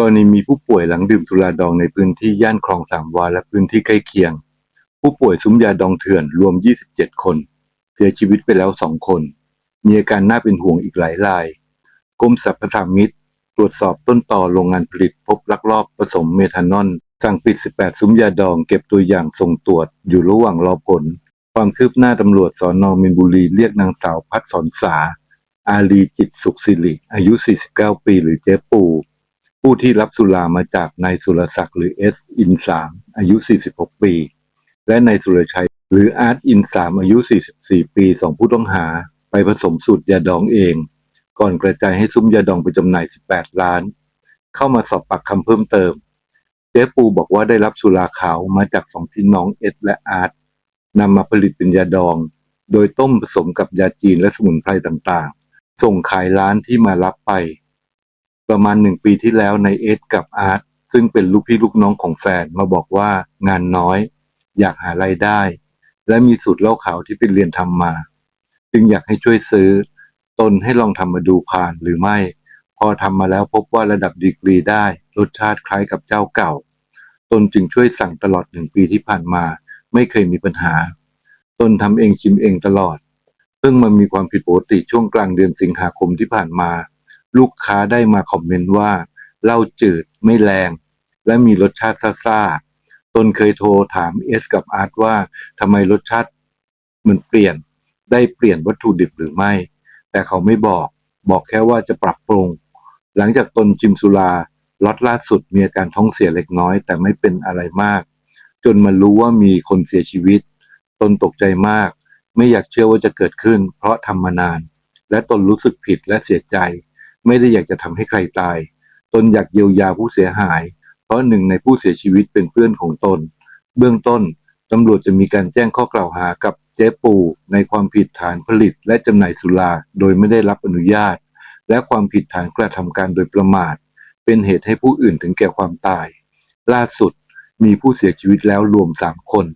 กรณีมีผู้ป่วยหลังดื่มสุราดองในพื้นที่ย่านคลองสามวาและพื้นที่ใกล้เคียง ผู้ป่วยซุ้มยาดองเถื่อนรวม 27 คน เสียชีวิตไปแล้ว 2 คน มีอาการน่าเป็นห่วงอีกหลายราย กรมสรรพสามิตตรวจสอบต้นต่อโรงงานผลิตพบลักลอบผสมเมทานอลสั่งปิด 18 ซุ้มยาดองเก็บตัวอย่างส่งตรวจอยู่ระหว่างรอผล ความคืบหน้าตำรวจสอนอมินบุรีเรียกนางสาวพัฒสอนสา อาลีจิตสุขสิริอายุ 49 ปีหรือเจ๊ปู ผู้ที่รับสุรามาจากนายสุรศักดิ์หรือเอสอินสามอายุ 46 ปี และนายสุรชัยหรืออาร์ตอินสามอายุ 44 ปีสองผู้ต้องหา ไปผสมสูตรยาดองเอง ก่อนกระจายให้ซุ้มยาดองไปจำหน่าย 18 ล้าน เข้ามาสอบปากคำเพิ่มเติม เจ๊ปูบอกว่าได้รับสุราขาวมาจากสองพี่น้องเอ็ดและอาร์ตนำมาผลิตเป็นยาดอง โดยต้มผสมกับยาจีนและสมุนไพรต่างๆ ส่งขายร้านที่มารับไป ประมาณหนึ่งปีที่แล้วในเอ็ดกับอาร์ตซึ่งเป็นลูกพี่ลูกน้องของแฟนมาบอกว่างานน้อย อยากหารายได้ และมีสูตรเหล้าขาวที่เป็นเรียนทำมา จึงอยากให้ช่วยซื้อ ตนให้ลองทำมาดูผ่านหรือไม่ พอทำมาแล้วพบว่าระดับดีกรีได้ รสชาติคล้ายกับเจ้าเก่า ตนจึงช่วยสั่งตลอดหนึ่งปีที่ผ่านมา ไม่เคยมีปัญหา ตนทำเองชิมเองตลอด เพิ่งมามีความผิดปกติช่วงกลางเดือนสิงหาคมที่ผ่านมา ลูกค้าได้มาคอมเมนต์ว่าเหล้าจืดไม่แรง และมีรสชาติซ่าๆตนเคยโทรถามเอสกับอาร์ตว่าทำไมรสชาติมันเปลี่ยนได้เปลี่ยนวัตถุดิบหรือไม่ แต่เขาไม่บอกบอกแค่ว่าจะปรับปรุง หลังจากตนจิมสุราล็อตล่าสุดมีอาการท้องเสียเล็กน้อย แต่ไม่เป็นอะไรมาก จนมารู้ว่ามีคนเสียชีวิต ตนตกใจมาก ไม่อยากเชื่อว่าจะเกิดขึ้น เพราะทำมานาน และตนรู้สึกผิดและเสียใจ ไม่ได้อยากจะทำให้ใครตาย ตนอยากเยียวยาผู้เสียหาย เพราะหนึ่งในผู้เสียชีวิตเป็นเพื่อนของตน เบื้องต้นตำรวจจะมีการแจ้งข้อกล่าวหากับเจ๊ปูในความผิดฐานผลิตและจำหน่ายสุรา โดยไม่ได้รับอนุญาต และความผิดฐานกระทำการโดยประมาท เป็นเหตุให้ผู้อื่นถึงแก่ความตาย ล่าสุดมีผู้เสียชีวิตแล้วรวม3คน